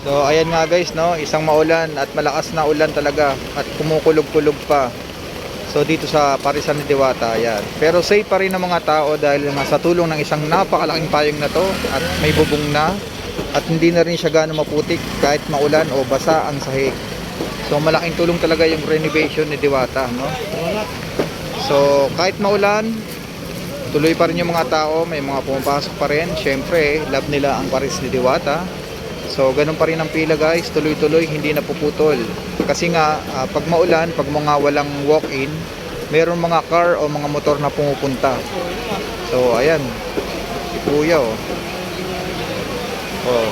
So ayan nga guys no, isang maulan at malakas na ulan talaga at kumukulog-kulog pa. So dito sa Parisan ni Diwata, ayan. Pero safe pa rin ang mga tao dahil nga sa tulong ng isang napakalaking payong na to at may bubong na at hindi na rin siya gaano maputik kahit maulan o basa ang sahig. So malaking tulong talaga yung renovation ni Diwata, no? So kahit maulan, tuloy pa rin yung mga tao, may mga pumapasok pa rin. Syempre, love nila ang Paris ni Diwata. So, ganun pa rin ang pila guys, tuloy-tuloy, hindi na puputol. Kasi nga, ah, pag maulan, pag mga walang walk-in, meron mga car o mga motor na pumupunta. So, ayan. Si Kuya, oh. Oh.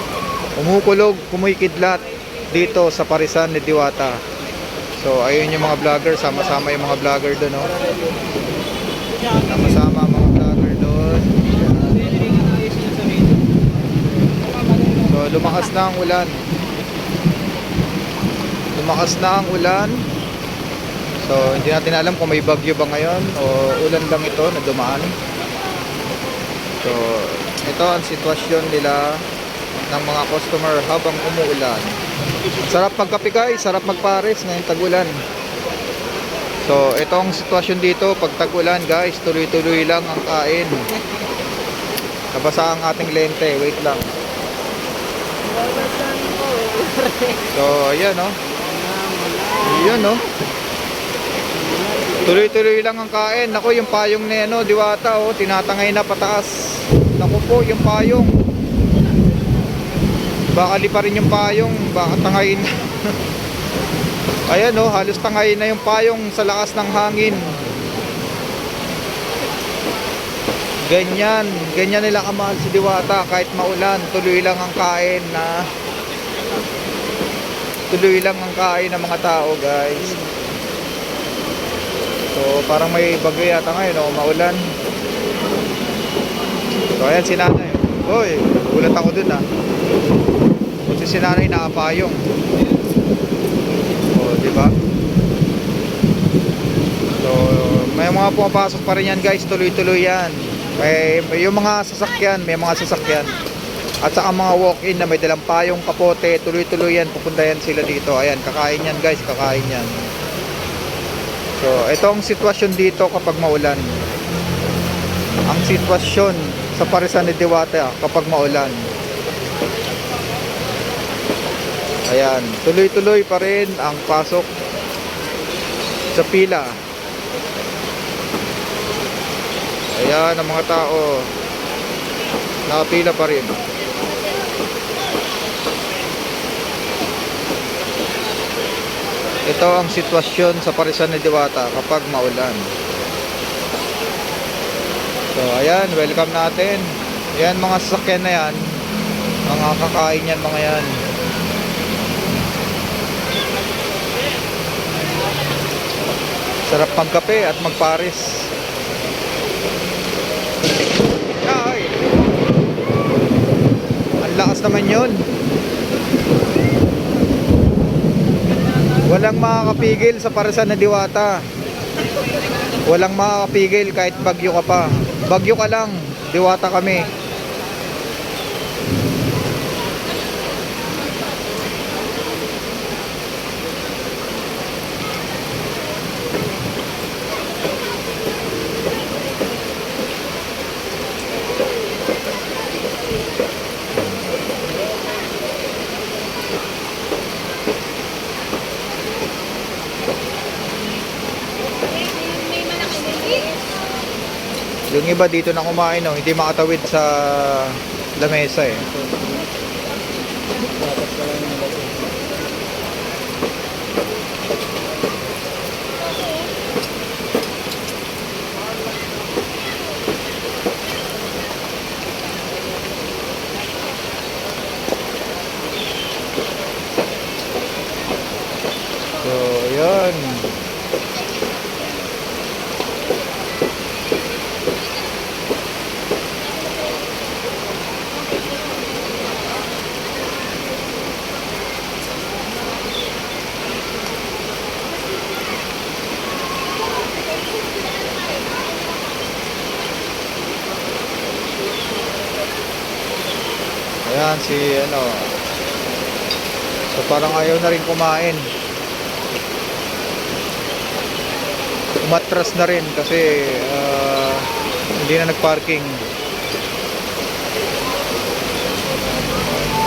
Umukulog, kumikidlat dito sa Parisan ni Diwata. So, ayun yung mga vlogger, sama-sama yung mga vlogger doon, oh. Sama-sama ang mga vlogger doon. So, lumakas na ang ulan. Lumakas na ang ulan. So, hindi natin alam kung may bagyo ba ngayon o ulan lang ito na dumaan. So, ito ang sitwasyon nila ng mga customer habang umuulan. Sarap magkape guys, sarap magpares ngayong tag-ulan. So, itong sitwasyon dito, pag tag-ulan guys, tuloy-tuloy lang ang kain. Nabasa ang ating lente, wait lang. So, ayan oh. Ayan oh. Tuloy-tuloy lang ang kain. Ako yung payong ni ano, diwata oh, tinatangay na pataas. Naku po, yung payong. Baka li pa rin yung payong, baka tangayin. Ayan oh, halos tangayin na yung payong sa lakas ng hangin. Ganyan, ganyan nila kamahal si Diwata kahit maulan, tuloy lang ang kain na tuloy lang ang kain ng mga tao, guys. So, parang may bagyo yata ngayon, o maulan. So, ayan si nanay. Hoy, gulat ako dun ah. Kasi si nanay nakapayong. O, di ba? So, may mga pumapasok pa rin yan guys, tuloy-tuloy yan. May, may yung mga sasakyan, may mga sasakyan. At saka mga walk-in na may dalang payong kapote, tuloy-tuloy yan, pupunta yan sila dito. Ayan, kakain yan guys, kakain yan. So, ito ang sitwasyon dito kapag maulan. Ang sitwasyon sa Parisan ni Diwata kapag maulan. Ayan, tuloy-tuloy pa rin ang pasok sa pila. Ayan ang mga tao. Nakapila pa rin. Ito ang sitwasyon sa Parisan ni Diwata kapag maulan. So, ayan, welcome natin. Ayan mga sasakyan na yan. Mga kakain yan mga yan. Sarap magkape at magparis. Ang lakas naman yun. Walang makakapigil sa parasan na diwata. Walang makakapigil kahit bagyo ka pa. Bagyo ka lang, diwata kami. Yung iba dito na kumain, no, hindi makatawid sa lamesa eh yun. Ayan si ano So parang ayaw na rin kumain. Umatras na rin kasi ah, hindi na nagparking.